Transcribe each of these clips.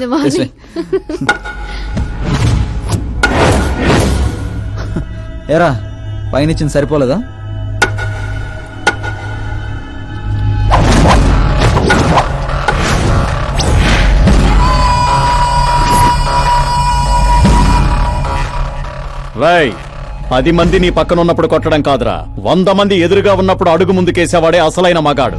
in the morning. ఏరా పైన ఇచ్చింది సరిపోలేదా? రై పది మంది నీ పక్కన ఉన్నప్పుడు కొట్టడం కాదురా. వంద మంది ఎదురుగా ఉన్నప్పుడు అడుగు ముందుకేసేవాడే అసలైన మగాడు.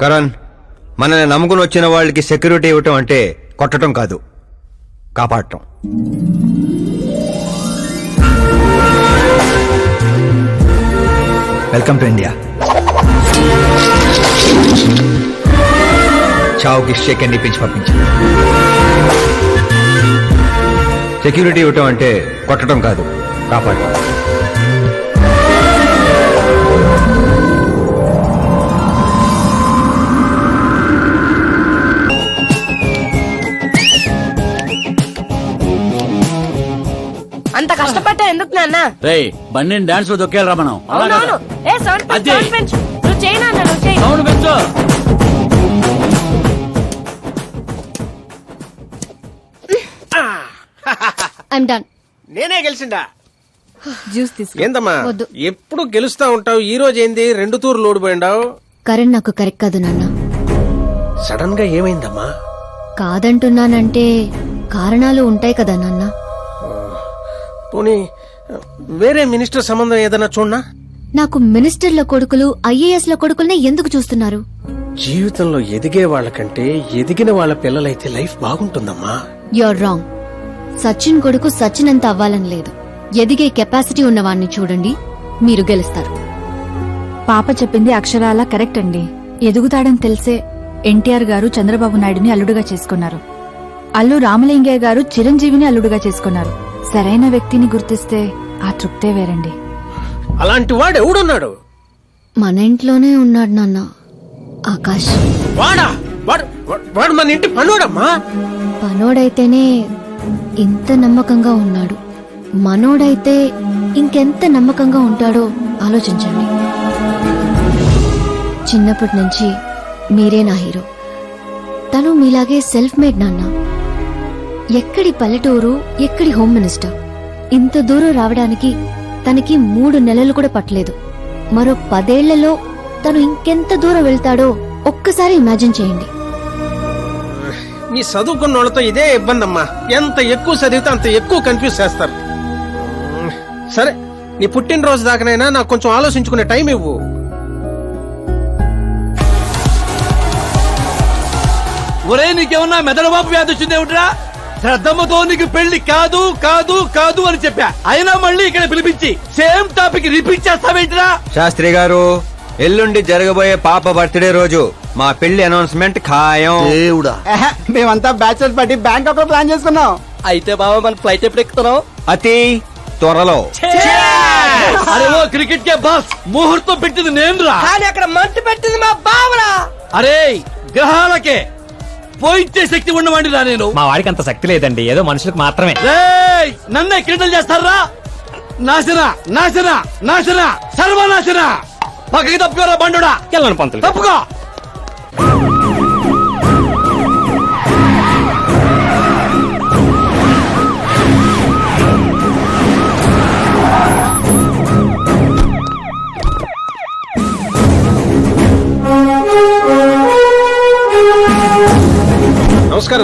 కరణ్ మనల్ని నమ్ముకుని వచ్చిన వాళ్ళకి సెక్యూరిటీ ఇవ్వటం అంటే కొట్టడం కాదు కాపాడటం. Welcome to India. చావుకి షేక్ అండ్ ఇప్పించి పంపించాను సెక్యూరిటీ ఇవ్వటం అంటే కొట్టడం కాదు కాపాడటం. నాన్న. రే బండి డాన్స్లో దొక్కేయాలరా మనం. అవునవును. ఏ సౌండ్ పెంచు, అదే. సౌండ్ పెంచు. నువ్వు చేయి నాన్న నువ్వు చేయి. సౌండ్ పెంచు. I'm done. నేనే గెలిచిండా? జ్యూస్ తీసుకో. ఏందమ్మా? వద్దు. ఎప్పుడు గెలుస్తా ఉంటావు? ఈ రోజు ఏంది? రెండు తూర్లు ఓడిపోయిండావు? కరణ్ నాకు కరెక్ట్ కాదు నాన్న. సడన్గా ఏమైందమ్మా? కాదంటున్నానంటే కారణాలు ఉంటాయి కదా నాన్న. పోనీ వేరే మినిస్టర్ సంబంధం ఏదైనా చూడనా? నాకు మినిస్టర్ల కొడుకులు ఐఏఎస్ ల కొడుకుల్నే ఎందుకు చూస్తున్నారు? జీవితంలో ఎదిగే వాళ్ళకంటే ఎదిగిన వాళ్ళ పిల్లలైతే లైఫ్ బాగుంటుందమ్మా. యూర్ రాంగ్ సచిన్ కొడుకు సచిన్ అంత అవ్వాలని లేదు. ఎదిగే కెపాసిటీ ఉన్నవాణ్ణి చూడండి మీరు గెలుస్తారు. పాప చెప్పింది అక్షరాల కరెక్ట్ అండి. ఎదుగుతాడని తెలిసే ఎన్టీఆర్ గారు చంద్రబాబు నాయుడుని అల్లుడుగా చేసుకున్నారు. అల్లు రామలింగయ్య గారు చిరంజీవిని అల్లుడుగా చేసుకున్నారు. సరైన వ్యక్తిని గుర్తిస్తే ఆ తృప్తే వేరండి. అలాంటి వాడు ఎవడున్నాడు? మన ఇంట్లోనే ఉన్నాడు నాన్న ఆకాష్. వాడా? వాడు మన ఇంటి పనుడమ్మా పనోడైతేనే ఇంత నమ్మకంగా ఉన్నాడు. మనోడైతే ఇంకెంత నమ్మకంగా ఉంటాడో ఆలోచించండి. చిన్నప్పటి నుంచి మీరే నా హీరో. తను మీలాగే సెల్ఫ్ మేడ్ నాన్న. ఎక్కడి పల్లెటూరు ఎక్కడి హోమ్ మినిస్టర్? ఇంత దూరం రావడానికి తనకి మూడు నెలలు కూడా పట్టలేదు. మరో పదేళ్ళలో తను ఇంకెంత దూరం వెళ్తాడో ఒక్కసారి ఇమాజిన్ చేయండి. మీ చదువుకున్న వాళ్ళతో ఇదే ఇబ్బంది అమ్మా ఎంత ఎక్కువ చదివితే అంత ఎక్కువ కన్ఫ్యూజ్ చేస్తారు. సరే నీ పుట్టినరోజు దాకానైనా నాకు కొంచెం ఆలోచించుకునే టైం ఇవ్వు. ఒరే నీకేమన్నా మెదడు బాబు వ్యాధి వచ్చింది శ్రద్ధమ్మతో నీకు పెళ్ళి కాదు కాదు కాదు అని చెప్పా. అయినా మళ్ళీ ఇక్కడ పిలిపించి సేమ్ టాపిక్ రిపీట్ చేస్తావేంటిరా? శాస్త్రి గారు ఎల్లుండి జరగబోయే పాప బర్త్డే రోజు మా పెళ్ళి అనౌన్స్మెంట్ ఖాయం. దేవుడా. మేమంతా బ్యాచులర్ పార్టీ బ్యాంకాక్లో ప్లాన్ చేసుకున్నాం. అయితే బాబా మన ఫ్లైట్ ఎప్పుడు ఎక్కుతున్నావు? అతి త్వరలో. అరే క్రికెట్ కే బాస్ ముహూర్తం పెట్టింది నేను రా కానీ అక్కడ మంట పెట్టింది మా బావరా అరే గ్రహాలకే. పోయించే శక్తి ఉండమండి రా నేను. మా వాడికి అంత శక్తి లేదండి ఏదో మనుషులకు మాత్రమే. రేయ్ నన్నే క్రీడలు చేస్తారా? నాశన నాశన నాశన సర్వనాశన. పక్కకి తప్పుకోరా బండుడా. వెళ్ళను పంతులు తప్పుకో.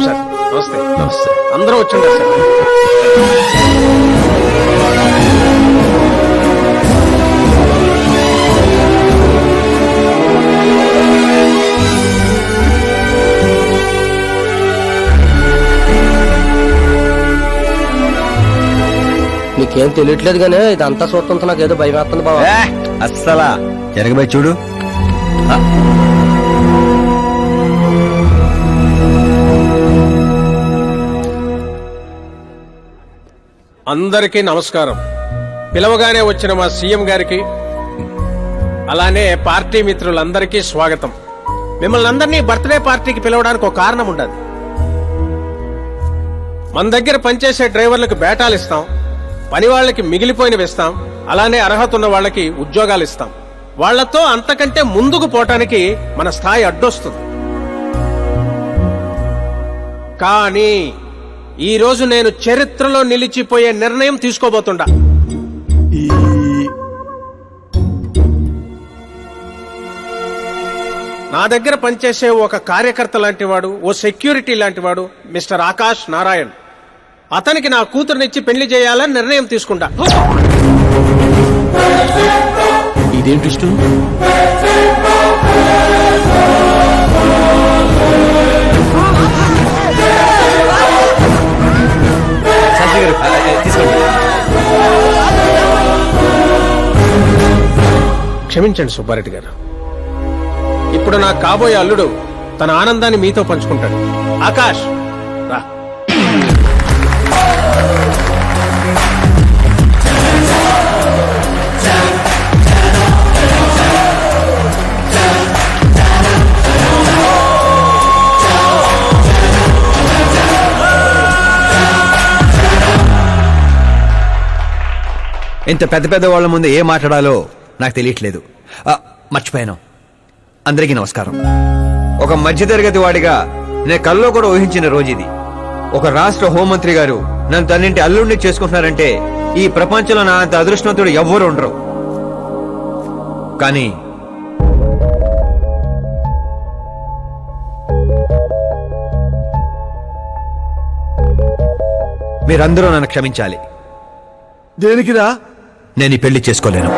నమస్కారం సార్. నమస్తే. నమస్తే అందరూ వచ్చిండ్రు సార్. నీకేం తెలియట్లేదు కానీ ఇదంతా చూస్తుంటే నాకు ఏదో భయం వేస్తుంది బాబా అస్సలా. జరగబోయే చూడు. అందరికీ నమస్కారం. పిలవగానే వచ్చిన మా సీఎం గారికి అలానే పార్టీ మిత్రులందరికీ స్వాగతం. మిమ్మల్ని అందరినీ బర్త్డే పార్టీకి పిలవడానికి ఒక కారణం ఉండదు. మన దగ్గర పనిచేసే డ్రైవర్లకు బేటాలు ఇస్తాం పని వాళ్ళకి మిగిలిపోయినవి ఇస్తాం అలానే అర్హత ఉన్న వాళ్ళకి ఉద్యోగాలు ఇస్తాం. వాళ్ళతో అంతకంటే ముందుకు పోవటానికి మన స్థాయి అడ్డొస్తుంది. కానీ ఈ రోజు నేను చరిత్రలో నిలిచిపోయే నిర్ణయం తీసుకోబోతుండా. నా దగ్గర పనిచేసే ఒక కార్యకర్త లాంటి వాడు ఓ సెక్యూరిటీ లాంటి వాడు మిస్టర్ ఆకాష్ నారాయణ్. అతనికి నా కూతురునిచ్చి పెళ్ళి చేయాలని నిర్ణయం తీసుకుంటా. ఇదేంటి క్షమించండి సుబ్బారెడ్డి గారు. ఇప్పుడు నా కాబోయే అల్లుడు తన ఆనందాన్ని మీతో పంచుకుంటాడు. ఆకాష్ రా. ఇంత పెద్ద పెద్ద వాళ్ళ ముందు ఏం మాట్లాడాలో నాకు తెలియట్లేదు. ఆ, మర్చిపోయాను. అందరికీ నమస్కారం. ఒక మధ్యతరగతి వాడిగా నేను కల్లో కూడా ఊహించిన రోజు ఇది ఒక రాష్ట్ర హోంమంత్రి గారు నన్ను తన్నింటి అల్లుడిని చేసుకుంటున్నారంటే ఈ ప్రపంచంలో నా అంత అదృష్టవంతుడు ఎవ్వరు ఉండరు. కానీ మీరందరూ నన్ను క్షమించాలి. దేనికిరా? నేను ఈ పెళ్ళి చేసుకోలేను.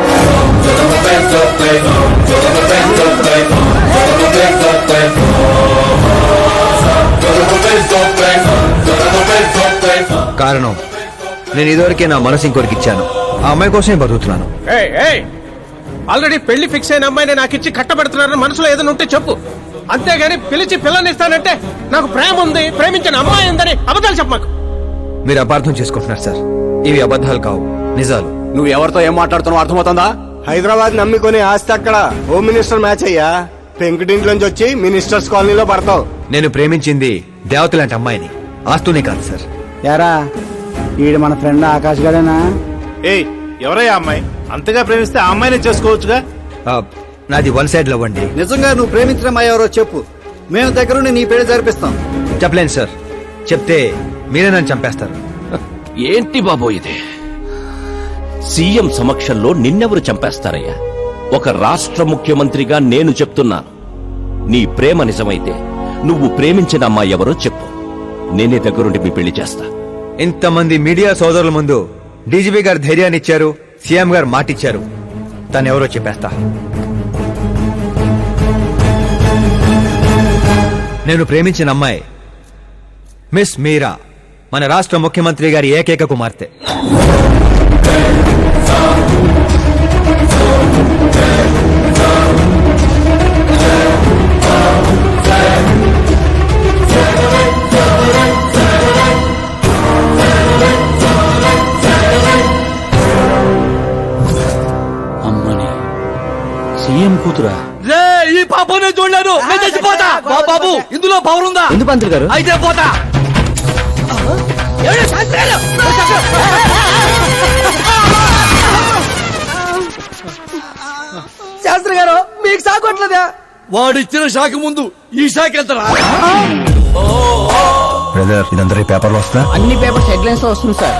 కారణం నేను ఇదివరకే నా మనసు ఇంకొకరికి ఇచ్చాను. ఆ అమ్మాయి కోసమే బతుకుతున్నాను! ఆల్రెడీ పెళ్ళి ఫిక్స్ అయిన అమ్మాయిని నాకు ఇచ్చి కట్టబెడుతున్నారని మనసులో ఏదైనా ఉంటే చెప్పు. అంతేగాని పిలిచి పిల్లనిస్తానంటే నాకు ప్రేమ ఉంది ప్రేమించిన అమ్మాయి ఉందని అబద్ధాలు చెప్పమాకు. మీరు అపార్థం చేసుకుంటున్నారు సార్. ఇవి అబద్ధాలు కావు నిజాలు. నువ్వు ఎవరితో ఏం మాట్లాడుతున్నావు అర్థమవుతుందా? హైదరాబాద్ నమ్మికొని ఆస్తి అక్కడ. హోమ్ మినిస్టర్ మ్యాచ్ అయ్యా. పెంకుటింట్లోంచి వచ్చి మినిస్టర్స్ కాలనీలో పడతావు. నేను ప్రేమించింది దేవత లాంటి అమ్మాయిని. ఆస్తూనే కాదు సార్. యారా ఈడు మన ఫ్రెండ్ ఆకాష్ గారేనా? ఏయ్ ఎవరయ్యా అమ్మాయి? అంతగా ప్రేమిస్తే ఆ అమ్మాయినే చేసుకోవచ్చుగా? ఆ, నాది వన్ సైడ్ లవ్ అండి. నిజంగా నువ్వు ప్రేమించిన అమ్మాయి ఎవరో చెప్పు. మేము దగ్గరుండి నీ పెళ్ళి జరిపిస్తాం. చెప్పలేను సార్. చెప్తే మీరే నన్ను చంపేస్తారు. ఏంటి బాబో ఇది? సీఎం సమక్షంలో నిన్నెవరు చంపేస్తారయ్యా? ఒక రాష్ట్ర ముఖ్యమంత్రిగా నేను చెప్తున్నాను నీ ప్రేమ నిజమైతే నువ్వు ప్రేమించిన అమ్మాయి ఎవరో చెప్పు. నేనే దగ్గరుండి మీ పెళ్ళి చేస్తా. ఇంతమంది మీడియా సోదరుల ముందు డీజీపీ గారు ధైర్యాన్ని ఇచ్చారు సీఎం గారు మాటిచ్చారు. తను ఎవరో చెప్పేస్తా. నేను ప్రేమించిన అమ్మాయి మిస్ మీరా మన రాష్ట్ర ముఖ్యమంత్రి గారి ఏకైక కుమార్తె. సీఎం కూతురా? రే ఈ పాపనే చూడలేను నేను చచ్చిపోతా. బాబు ఇందులో పవర్ ఉందా ఎందుకు పంతులు గారు? అయితే పోతా. ఎవరు శాస్త్రాలు శాస్త్రి గారు మీకు సాగొట్లేదా వాడిచ్చిన షాక్ ముందు ఈ షాక్ ఎంతరా బ్రదర్ ఇదంతా పేపర్లో వస్తా అన్ని పేపర్స్ హెడ్లైన్స్లో వస్తుంది సార్.